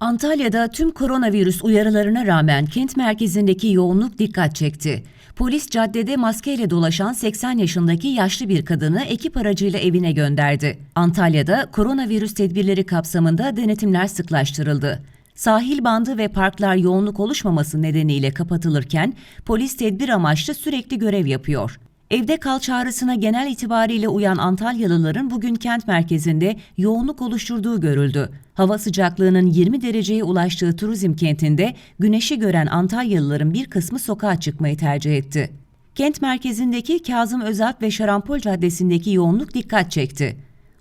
Antalya'da tüm koronavirüs uyarılarına rağmen kent merkezindeki yoğunluk dikkat çekti. Polis caddede maskeyle dolaşan 80 yaşındaki yaşlı bir kadını ekip aracıyla evine gönderdi. Antalya'da koronavirüs tedbirleri kapsamında denetimler sıklaştırıldı. Sahil bandı ve parklar yoğunluk oluşmaması nedeniyle kapatılırken polis tedbir amaçlı sürekli görev yapıyor. Evde kal çağrısına genel itibariyle uyan Antalyalıların bugün kent merkezinde yoğunluk oluşturduğu görüldü. Hava sıcaklığının 20 dereceye ulaştığı turizm kentinde güneşi gören Antalyalıların bir kısmı sokağa çıkmayı tercih etti. Kent merkezindeki Kazım Özalp ve Şarampol Caddesi'ndeki yoğunluk dikkat çekti.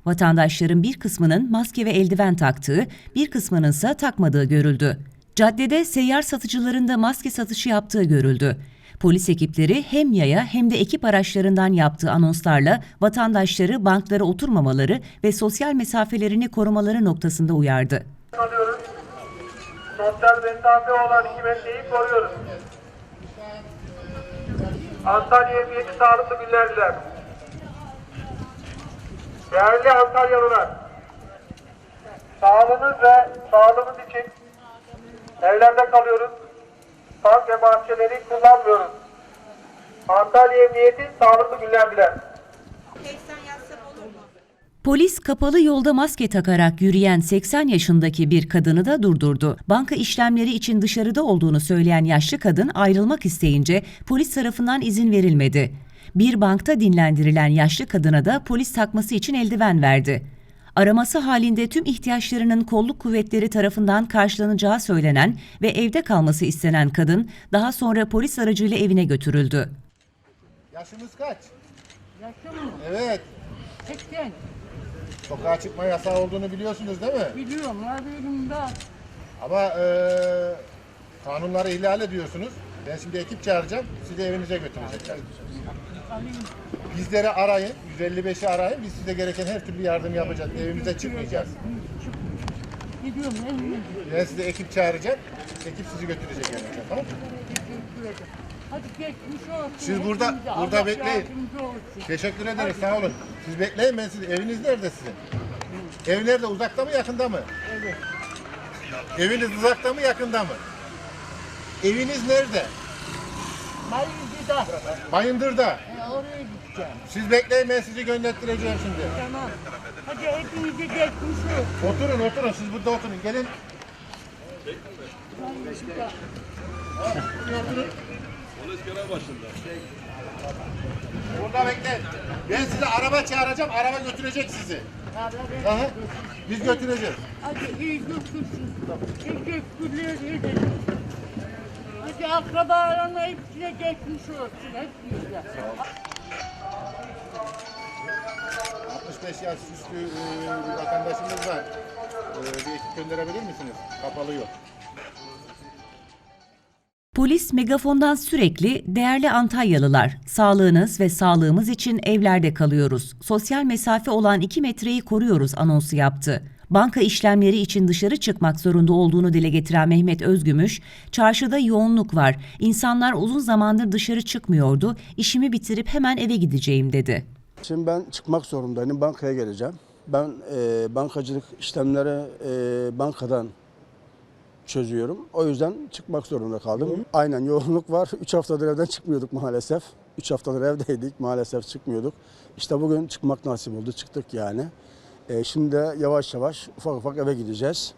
Vatandaşların bir kısmının maske ve eldiven taktığı, bir kısmının ise takmadığı görüldü. Caddede seyyar satıcıların da maske satışı yaptığı görüldü. Polis ekipleri hem yaya hem de ekip araçlarından yaptığı anonslarla vatandaşları banklara oturmamaları ve sosyal mesafelerini korumaları noktasında uyardı. alıyoruz. Sosyal mesafe olan 2 metreyi koruyoruz. Antalya Emniyeti sağlıklı günler. Değerli Antalyalılar, sağlığınız ve sağlığımız için evlerde kalıyoruz. Park ve bahçeleri kullanmıyoruz. Antalya Emniyeti sağlıklı günler diler. Polis kapalı yolda maske takarak yürüyen 80 yaşındaki bir kadını da durdurdu. Banka işlemleri için dışarıda olduğunu söyleyen yaşlı kadın ayrılmak isteyince polis tarafından izin verilmedi. Bir bankta dinlendirilen yaşlı kadına da polis takması için eldiven verdi. Araması halinde tüm ihtiyaçlarının kolluk kuvvetleri tarafından karşılanacağı söylenen ve evde kalması istenen kadın daha sonra polis aracıyla evine götürüldü. Yaşınız kaç? Yaşım mı? Evet. 80. Sokağa çıkma yasağı olduğunu biliyorsunuz değil mi? Biliyorum haberim var. Ama eee kanunları ihlal ediyorsunuz. Ben şimdi ekip çağıracağım. Sizi evinize götürecekler. Bizleri arayın. 155'i arayın. Biz size gereken her türlü yardım yapacağız. Evimize çıkmayacağız. Gidiyorum. Ben size ekip çağıracağım. Ekip sizi götürecek evinize. Tamam mı? Hadi geçmiş olsun. Siz burada- Hepinize. burada Allah bekleyin. yardımcı olsun. Teşekkür ederiz. Sağ olun. Siz bekleyin ben sizi. Eviniz nerede sizin? Ev nerede? Uzakta mı yakında mı? Evet. Eviniz uzakta mı yakında mı? Eviniz nerede? Mayıncı'da. Bayındır'da. Oraya gideceğim. Siz bekleyin ben sizi gönderttireceğim şimdi. Tamam. Hadi hepinize geçmiş olsun. Oturun oturun siz burada oturun gelin. Burada bekleyin. Ben size araba çağıracağım araba götürecek sizi. Aha, biz götüreceğiz. Hadi iyi götürsün. Teşekkürler ederim. Hadi akrabalarına hepsine geçmiş olsun. Hepinize. 65 yaş üstü e, bir vatandaşımız var. E, bir ekip gönderebilir misiniz? Kapalı yok. Polis megafondan sürekli değerli Antalyalılar, sağlığınız ve sağlığımız için evlerde kalıyoruz. Sosyal mesafe olan 2 metreyi koruyoruz anonsu yaptı. Banka işlemleri için dışarı çıkmak zorunda olduğunu dile getiren Mehmet Özgümüş, çarşıda yoğunluk var. İnsanlar uzun zamandır dışarı çıkmıyordu. İşimi bitirip hemen eve gideceğim dedi. Şimdi ben çıkmak zorundayım. Bankaya geleceğim. Ben e, bankacılık işlemleri e, bankadan çözüyorum. O yüzden çıkmak zorunda kaldım. Aynen yoğunluk var. 3 haftadır evden çıkmıyorduk maalesef. 3 haftadır evdeydik. Maalesef çıkmıyorduk. İşte bugün çıkmak nasip oldu. Çıktık yani. E, şimdi de yavaş yavaş ufak ufak eve gideceğiz.